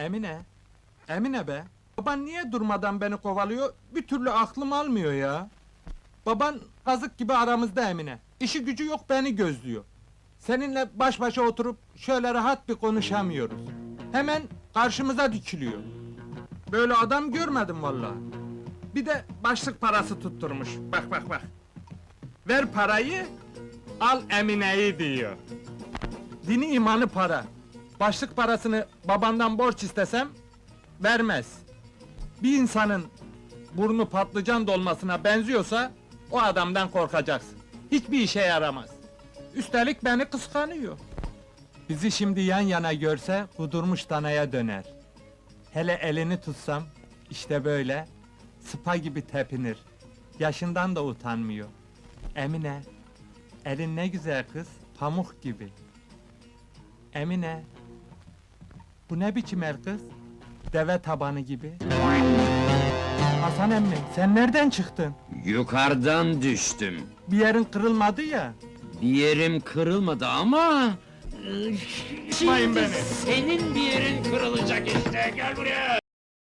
Emine, Emine be. Baban niye durmadan beni kovalıyor? Bir türlü aklım almıyor ya. Baban kazık gibi aramızda Emine. İşi gücü yok beni gözlüyor. Seninle baş başa oturup şöyle rahat bir konuşamıyoruz. Hemen karşımıza dikiliyor. Böyle adam görmedim vallahi. Bir de başlık parası tutturmuş. Bak bak bak. Ver parayı, al Emine'yi diyor. Dini imanı para. Başlık parasını babandan borç istesem vermez. Bir insanın burnu patlıcan dolmasına benziyorsa o adamdan korkacaksın. Hiçbir işe yaramaz. Üstelik beni kıskanıyor. Bizi şimdi yan yana görse kudurmuş danaya döner. Hele elini tutsam işte böyle sıpa gibi tepinir. Yaşından da utanmıyor. Emine, elin ne güzel kız, pamuk gibi. Emine, bu ne biçim el kız? Deve tabanı gibi. Hasan emmi, sen nereden çıktın? Yukarıdan düştüm. Bir yerin kırılmadı ya. Bir yerim kırılmadı ama... Beni. Senin bir yerin kırılacak işte, gel buraya!